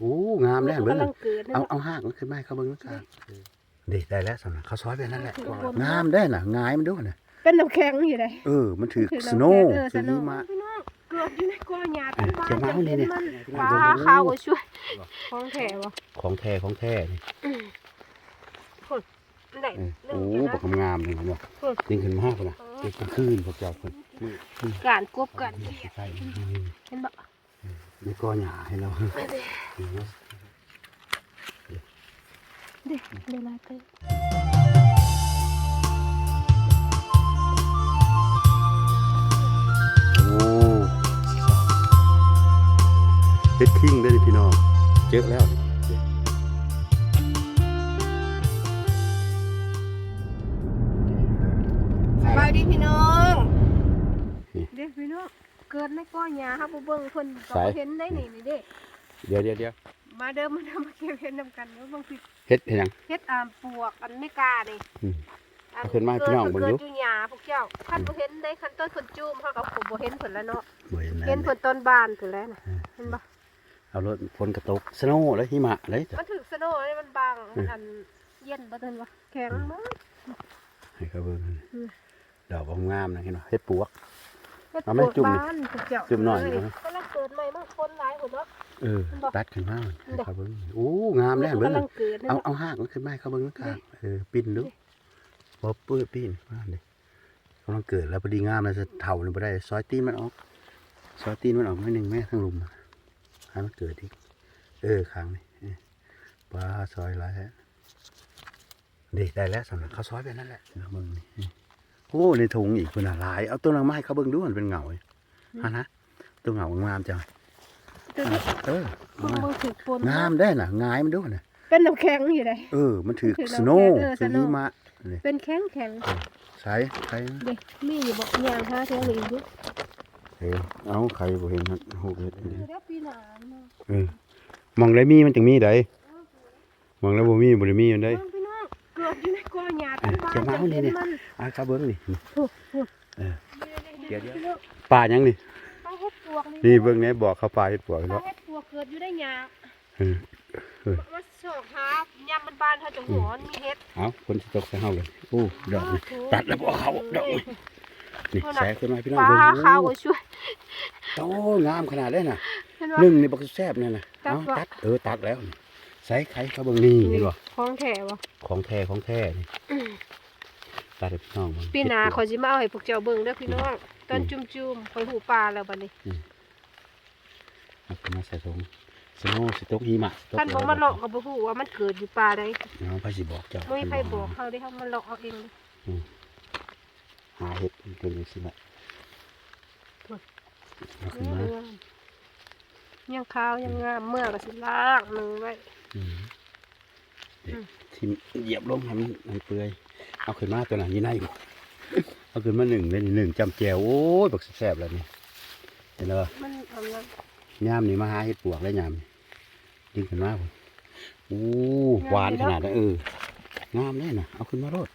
โอ้งามแล้วเบิ่งกำลังเกิดนะเอาเอาหากมันขึ้นมาให้เขาเบิ่งนะครับเด็ได้แล้วสำหรับเขาซอยไปนั่นแหละถือว่างามได้น่ะงายมันด้วยน่ะเป็นน้ำแข็งอยู่เลยเออ มันถือถือสน้ำโนแข็งว์เออถือสโนหิว์มะ พี่น้องเกิดอยู่ในกอหญ้าเออบ้านเจ้ามาเอานี่เนี่ยมันพี่ปน้องลาเบิ่งขาวช่วยของแถวะของแท้ของแท้นี่ไหนเออเรื่โอ้องบักงามๆนี่เห็นบ่อืมดึงขึ้นมาพุ่นน่ะเก็บกลางคืนพวกเจ้าเพิ่นการกบกันใช่นี่เห็นบ่ นี่ก็หญ้าให้เราเด็กเวลาเต้นโอ้เฮ็ดคิงได้อนี่พี่น้องเจอแล้ว กิดในกอหญ้าครับบ่เบิ่งเพิ่นก็บ่เห็นได้นี่นี่เด้เดี๋ยวเดี๋ยวเดี๋ยวมาเดิมมาเดิมมาเก็บเห็ดนำกันเนาะบางทีเฮ็ดเฮ็ดหยังเฮ็ดอ่ามปวกอันไม่กานี่อืมอัเอาขึ้นมาให้พี่น้องเบิ่งดูเกิดอยู่หญ้าพวกเจ้าคันบ่เห็นได้คันต้นเพิ่นจูมเฮาก็บ่เห็นเพิ่นแล้วเนาะบ่เห็นแล้วเห็นเพิ่นต้นบานเพิ่นแล้วน่ะเห็นบ่เอารถฝนกระตกสโนว์แล้วหิมะเลยจ้ะมันถึกสโนว์นี่มันบางมันอันเย็นบ่ทันวะแข็งมากให้เขาเบิ่งอืมดอกงามๆนะเห็นบ่เฮ็ดปวก เฮ็ดเอาไหมปวกจุ่มนี่บานพวกเจ้าจุ่มหน่อยเเอาไหมกำลังเกิดใหม่มากคนหลายพุ่นเนาะเออมันบอกตัดขึ้นมาให้มันบอกเขาเบิ่งโอ้งามแล้วเบิ่งกำลังเกิดนะเอาเอาหากมันขึ้นมาให้เขาเบิ่งนะครับเออปิ้นดูบ่เปื้อปิ้นมาเด้กำลังเกิดแล้วพอดีงามแล้วจะเฒ่านี่บ่ได้ ซอยตีนมันออก ซอยตีนมันออกหน่อยหนึงแม่ทั้งลุมน่ะให้มันเกิดอีกเออข้างนี่เออปลาซอยหลายแล้วเด็ได้แล้วสำหรับเขาซอยไปนั่นแหละเอาเบิ่งนี่โอ้ในถุงอีกพุ่นน่ะหลายเอาตัวนางไม้เขาเบิ่งดูมันเป็นเงาเลยฮะนะตัวเงางามจังตัวนี้เออมึงมึงถึกปนงามได้น่ะงายมันด้วยน่ะเป็นน้ำแข็งอยู่เลยเออ มันถือถือสโนว์เออถือ snow หิมะนี่เป็นแข็งแข็งใช้ใช้เด็กมีอยู่บ่ยางหาเท่านี้อยู่เออเอาใครบ่เห็นฮะหูเห็ดอันนี้เดี๋ยวปีหน้าเนาะเออมองได้มีมันจังมีได้มองแล้วบ่มีบ่ได้มีมันได้ เบิ่งพี่น้องเกิด อยู่ในกอหญ้าเออบ้านเจ้ามาเอานี่เนี่ยมันอะครับเบิ่งนี่โอ้โหเออเดี๋ยวพี่น้องป่ายังนี่ปลาเฮ็ดปวกนี่เบิ่งแหน่บอกเขาป่าเฮ็ดปวกปลาเนาะเฮ็ดปวกเกิดอยู่ในหญ้าเออมาโชคหายามมันบานเฮาจังหัวมันมีเฮ็ดเอาคนสิตกใส่เฮาเลยโอ้ดอกนี่โอ้โหตัดแล้วบ่เขาดอกนี่นี่แสขึ้นมาพี่น้องปลาเบิ่งขาวก็ช่วยโอ้งามขนาดได้น่ะเห็นหบ่นึ่งนี่บักแซ่บนั่นน่ะตัดเอาบ่ตัดเออตัดแล้วนี่ ใส่ไข่เขาเบิ่งนี่เห็นบ่ของแท้บ่ของแท้ของแท้นี่ตัดให้พี่น้องเบิ่งปีหน้าเฮ็ดขอยสิมาเอาให้พวกเจ้าเบิ่งเด้อพี่น้องตอนจุ่มๆข่อยหูปลาแล้วบัดนี้เอาขึ้นมาใส่ถุงสโนว์สต๊อกหิมะสต๊อกคันบ่มาเลาะก็บ่ฮู้ว่ามันเกิดอยู่ปลาใดเอาไปสิบอกเจ้าบ่มีใครบอกเฮาได้เฮามาเลาะเอาเองเลยหาเห็ดเป็นจังซี่ละเอาขึ้นมายังขาวยังงามเมื่อก็สิล้างมือไว้อืมเด็ก ทิมเหยียบลงให้มันมันเปื่อยเอาขึ้นมาตัวนั้นยี่ในบ่เอาขึ้นมาหนึ่งเลยนี่หนึ่งจำแจวโอ้ยบักแซ่บแล้วนี่เห็นบ่มันเอาแล้วยามนี่มาหาเห็ดปวกแล้วยามนี่ดึงขึ้นมาผมโอ้หวานขนาดนั้นเอองามเลยนะเอาขึ้นมาโลด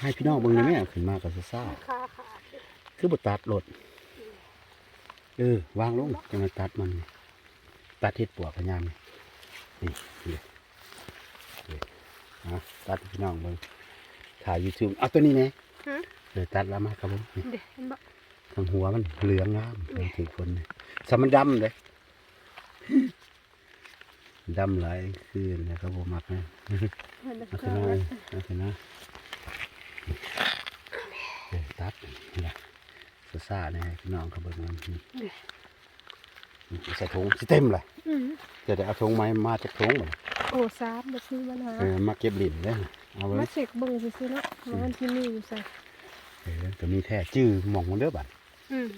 ให้พี่น้องเบิ่งได้ไหมเอาขึ้นมากับซ่าขาขาดๆคือบตัดโลดเออวางลงจะมาตัดมัน ตัดเห็ดปวกพยายาม นี่นี่นี่นี่อะตัดให้พี่น้องเบิ่งถ่ายยูทูบเอาตัวนี้ไงหึเดี๋ยวตัดแล้วมาครับผมนี่เด็กเห็นบ่ทางหัวมันเหลืองงามมันถือคนนี่สามันดำเลยดำหลายคืนนะครับผมมักนะ เห็นบ่เอาขึ้นมาเลยเอาขึ้นมาเดี๋ยวตัดนี่นะซ่าๆนี่ให้พี่น้องเขาเบิ่งมันนี่นี่ ใส่ถุงสิเต็มเลยอือจะได้เอาถุงไม้มาจากถุงบ่โอ้สามบ่ซื้อมาหาเออมาเก็บลิ้นเลยเอาไว้มาเช็คเบิ่งซื่อๆเนาะว่ามันสิมีอยู่ใส่เออก็มีแท้จื้อหม่องมันเด้อบัดอืม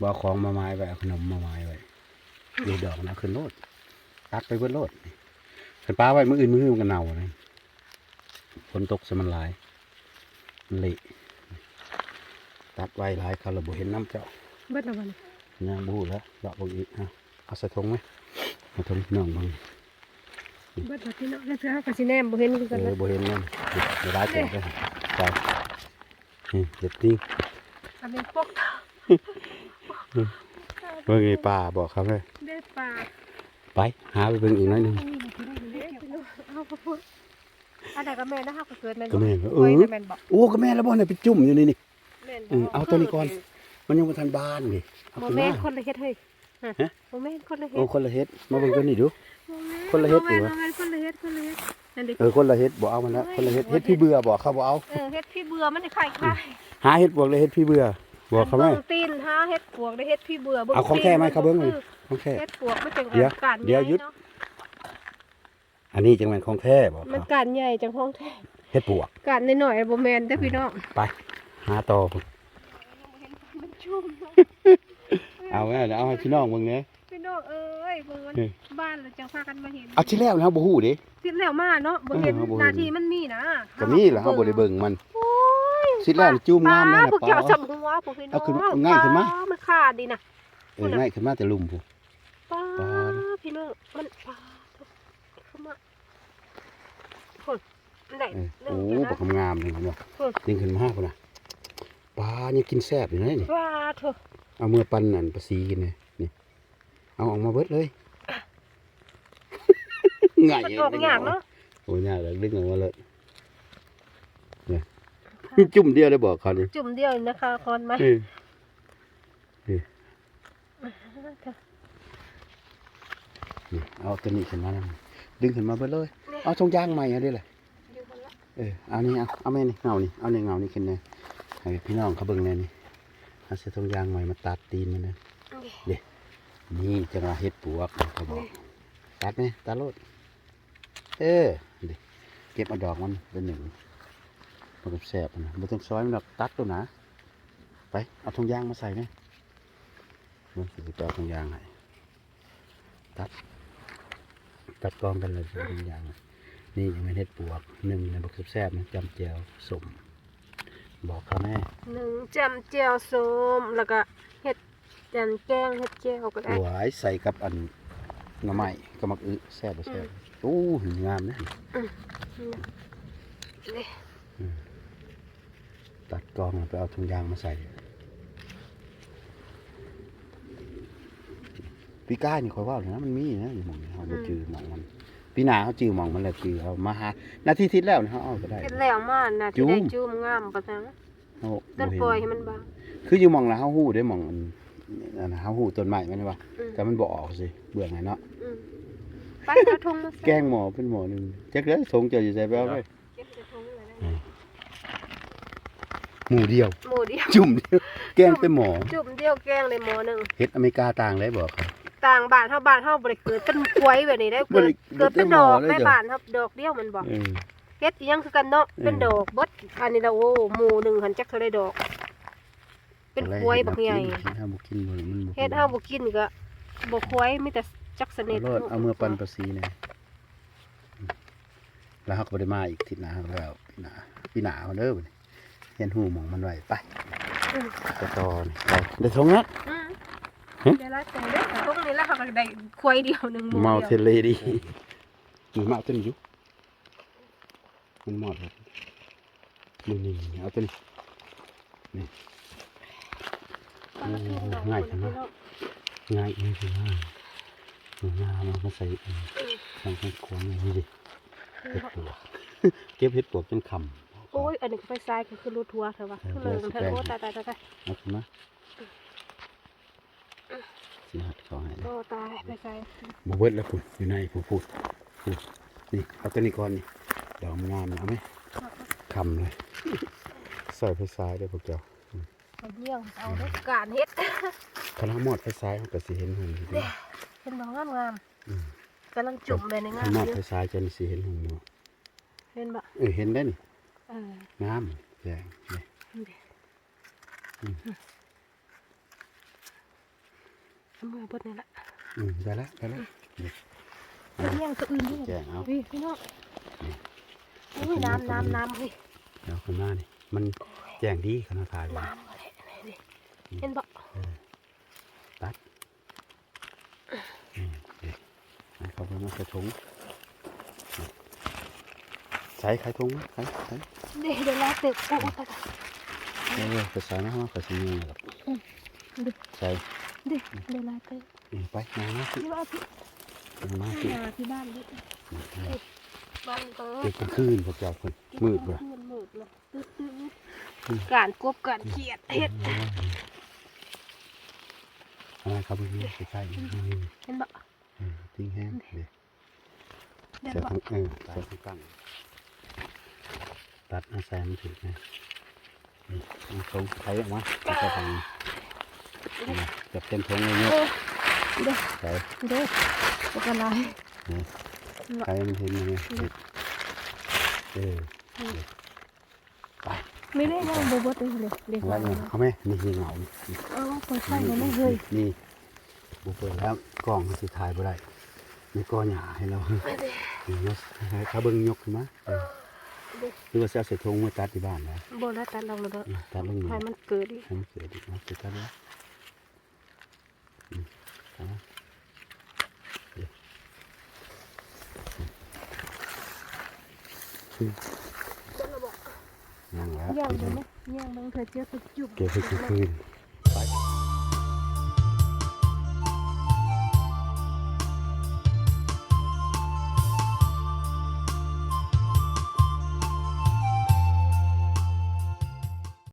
บ่เอาของมาไม้ไว้เอาขนมมาไม้ไว้เดี๋ยวดอกนะขึ้นโลดตัดไปเบิดโลดขันป้าไว้มื้ออื่นมื้อมันก็เน่าเลยฝนตกสมันหลายมันเละตัดไว้หลายเขาระบ่เห็นน้ำเจ้า เบิดแล้วบัดนี้ ย่างบูแล้วดอกบางอีกอะเอาใส่ถุงไหมเอาถุงพี่น้องบางเบิดแล้วพี่น้องแล้วเพื่อเฮาก็สิแนมบ่เห็นคือเอกันอนะบ่เห็นนั่นเดี๋ยวได้เต็มเลยใส่นี่เด็ดติ้งอันนี้ปกเบิ่งไอ้ป่าบอกครับเลยได้ปลาไปหาไปเบิ่งอีกหน้อยหนึงเอาพอพูดอันไหนก็แม่นนะคะก็เกิดแม่นก็แม่นเอเอออแม่นบอกโอ้ก็แม่นแล้วบ่เนี่ยไปจุ่มอยู่นี่นี่แม่นเออเอาตัวนี้ก่อน มันยังบ่ทันบานนี่เอาโมขึ้นแม่มานคนละเฮ็ดเฮ้ยฮะโมแม่นคนละเฮ็โอ้ดคนละเฮ็ดมาเบิ่งตัวนี้ดูบ่แม่คนละเฮ็ดบ่แม่อยู่วะบ่แม่นคนละเฮ็ดคนละเฮ็ดนั่นดิเออคนละเฮ็ดบ่เอามันละคนละเฮ็ดเฮ็ดพี่เบื่อบ่เขาบ่เอา เออเฮ็ดพี่เบื่อมันคล้ายคล้ายหาเฮ็ดบวกเลยเฮ็ดพี่เบื่อบอกเขาไหมตีนหาเฮ็ดปวกได้เฮ็ดพี่เบื่อบิ่งเอาของแท้มาให้เขาเบิ่งหน่อยออโอเค เฮ็ดปวกมันจังเดี๋ยวการเดี๋ยวใหญ่หยุด เนาะอันนี้จังแม่นของแท้บอกมันเขาการใหญ่จังของแท้เฮ็ดปวกการน้อยๆบ่แม่นเด้อพี่น้องไปหาต่อพุ่นมันชุ่ม เอาแม่เดี๋ยวเอาให้พี่น้องเบิ่งเด้พี่น้องเอ้ยเบิ่งมันเออบ้านเราจังพากันมาเห็นเอาที่แล้วนะบ่ฮู้เด้คิดแล้วมาเนาะบ่เห็นเออบ่เห็นหน้าที่มันมีนะก็มีแหละเฮาบ่ได้เบิ่งมันโอ้ยสิแล้วนี่จุ่มงามเลยนะพวกปลาเจ้าสำหัวพวกพี่น้องเอาขึ้นมาง่ายขึ้นมาปลมันขาดดีนะเออง่ายขึ้นมาแต่ลุ่มพุ่นปลาปลาพี่น้องมันปลาเข้ามาคนไหนเออเรื่โอ้องบักงามๆนี่เห็นบ่อืมดึงขึ้นมาพุ่นน่ะป ลายังกินแซ่บอยู่นะนี่ปลาเถอะเอามือปันนั่นปลาสีกินเลยนี่เอาออกมาเบิดเลยง่ายมันออกยากเนาะโอ้ยากเลยดึงออกมาเลยเนี่ยจุ่มเดียวได้บอกเขาดิจุ่มเดียวนี่นะคะคอนมาเออนี่เอาตัวนี้ขึ้นมาแล้วดึงขึ้นมาเบิดเลย เอาทงยางใหม่เอาดิเลยเออเอานี่เอาเอาแม่นี่เงานี่เอาในเงานี่ขึ้นเลย ให้พี่น้องเขาเบิ่งแน่นี่เอาเสียทงยางใหม่มาตัดตีนมันนะเด็นี่จะมาเฮ็ดปวกเขาบอกตัดไหมตัดโลดเออเด็เก็บเอาดอกมันเป็นหนึ่งมันก็แสบนะไม่ต้องซอยมันหรอกตัดตัวนะไปเอาทงยางมาใส่ไหมมันสิจะเอาทงยางให้ตัดตัดกองกันเลยทงยางอะนี่ยังไม่เฮ็ดปวกหนึ่งในบักแซ่บๆนะจำเจียวสม บอกเขาแม่หนึ่งจำเจียวส้มแล้วก็เห็ดจันแกงเห็ดเจียวก็ได้หวายใส่กับอันหน่อไม้กับมักอึแซ่บบ่แซ่บโอ้หงามนะนี่ตัดกองแล้วไปเอาถุงยางมาใส่ปีก้านี่คอยว่าเลยนะมันมีนะอยู่หมองนี้เขาบ่จือหมองมัน ปีหน้าเขาจือหมองมันแล้วจือเอามาหานาทีทิศแล้วนะเขาเอาก็ได้เห็ดแล้วมาน่ะจุ่ที่มได้จุ่มงามปะทังเขาต้นบ่เห็ปล่อยให้มันบาง คืออยู่หมองละเฮาฮู้ได้หมองอันอันน่ะเฮาฮู้ต้นไม้มันว่าอืม แต่มันบ่ออกสิเบื่อไงเนาะอืมไปเอาทงมาใส่แกงหมอเป็นหมอหนึงจักเด้อทงเจ้าอยู่ใส่ไปเอาเลยเก็บใส่ถุงเลยนะหมู่เดียว หมูเดียวจุ่มเดียวแกงเป็นหมอจุ่มเดียวแกงเลยหมอหนึ่งเฮ็ดอเมริกาต่างเลยบอกเขา ต่างบ้านเฮาบ้านเฮาบ่ได้เกิดเป็นกล้วยแบบนี้ได้บ่เกิดได้เกิดเป็นบ่ดได้หมอเลยอกในจ้ะ บ้านเฮาดอกเดียวมันบ่เออ เฮ็ดอีหยังคือกันเนาะเป็นเออดอกเบิดอันนี้ละโอ้หมู่หนึ่งหันจักเท่าได้ดอก เป็นกล้วยบักใหญ่เฮ็ดเฮาบ่กินบ่มันบ่เฮ็ดเฮาบ่กินก็บ่กล้วยมีแต่จักสนิท เอาโลดเอามือปันภาษีแหน่แล้วเฮาก็บ่ได้มาอีกทิศหน้าแล้วปีหน้าปีหน้าเอาเด้อบัดนี้เห็นหูหมองมันไว้ไปไปต่อนี่ไปได้ทงนะอืมหึ เดี๋ยวละแต่เด้อตรงนี้แล้วเขาก็ได้กล้วยเดียวหนึงหมู่เมาเดีเทยวเลดีมันเมาตัวนี้อยู่มันหมดครับนี่นี่นี่เอาตัวนี้ปลาทูน่ะง่ายจังวะง่ายง่ายคือง่ายง่ายมันก็ใส่เองทำให้ขวางอย่างนี้ดิเห็ดปวกเก็บเห็ดปวกจนคำโอ้ยอันนี้ก็ไปซ้ายก็คือรถทัวร์เถอะวะเออคือเลยเดี๋ยวเธอสิโอ้แปลงตายตายตายตายเอาขึ้นมาสิหัด เขาให้เลยโอ้ตายไปซ้ายบเบิดแล้วคุณอยู่ในผู้พูดพูดนี่เอาตัวนี้ก่อนนี่ดอกงามๆเอาไหมคำเลยใส่ไฟซ้ายได้พวกเจ้าเอาเยี่ยงเอาเด้อการเฮ็ดคณะมอดไฟซ้ายเขาก็สิเห็นหุ่นอยู่ดีเห็นบ่งามงามอืมกำลังจุ่มไปในคงามณะมอดอยู่ไฟซ้ายจะสิเห็นหุ่นอยู่เห็นบ่เออเห็นได้นี่เอองามแดงนี่ เอามือเบดนี่ละอืมได้แล้วได้แล้วเอาเยี่ยงตัวอื่นด้วยแจ้งเอาพี่พี่น้องอุ้ยน้ำน้ำน้ำเฮ้ยเดี๋ยวข้างหน้านี่มันแจ้งดีคณะทายอยู่น้ำอะไรนี่เห็นบ่ตัดอืมเด็กให้เขาไปมาใส่ถุงใส่ไข่ถุงไหมใส่ใส่เดี๋ยวเดี๋ยวลาเต็มโอ้ตายตายเออไปใส่นะฮะไปใส่ยังไงหรอกใส่ เดี๋ยวเดี๋ยวลาเต็มอืมไปมานะนี่ว่าพี่เอามาสิหาที่บ้านดิบ้านก็เด็กกลางคืนพวกเจ้าคนมืดว่ะมืดมืดเลยตึ๊ดตึ๊ดตึ๊ดการกบการเขียดเห็ดอะไรครับพี่ใกล้ๆนี่เห็นบ่เออติ้งแห้งเด็กได้เสียบ่ทั้งเออใส่ทั้งตั้งตัดมาใส่มันถึงนะนี่มันเขาไถออกมาแล้วก็ทางนี่ จับเต็มท้องเลยเนาะเออเด้อใส่เด้อบ่กันไรนี่ไถมันเห็นยังไงเออไม่ได้ยังบ่เบ่เลยเลยเด็กอะไรว่าเนี่ยเขาไหมนี่นี่เหงานี่เออเปิดไฟให้มันเลยนี่บุเปิดแล้วกล้องมันสิถ่ายบ่ได้นี่ก็หยาให้เรานี่เนาะให้เขาเบิ่งยกขึ้นมาเออหรือว่าจะเอาใส่ถุงมาตัดที่บ้านนะบ่แล้วตัดลงแล้วเด้ออืมตัดลงนี่ให้มันเกิดอีกให้มันเกิดอีกนะตัดแล้วอืมเอามาเดี๋ยวอืมบ่ละบ่ ยังแล้วย่างบ่นะย่างบางเธอเจอตุกจุบเก็บไปคืนคืน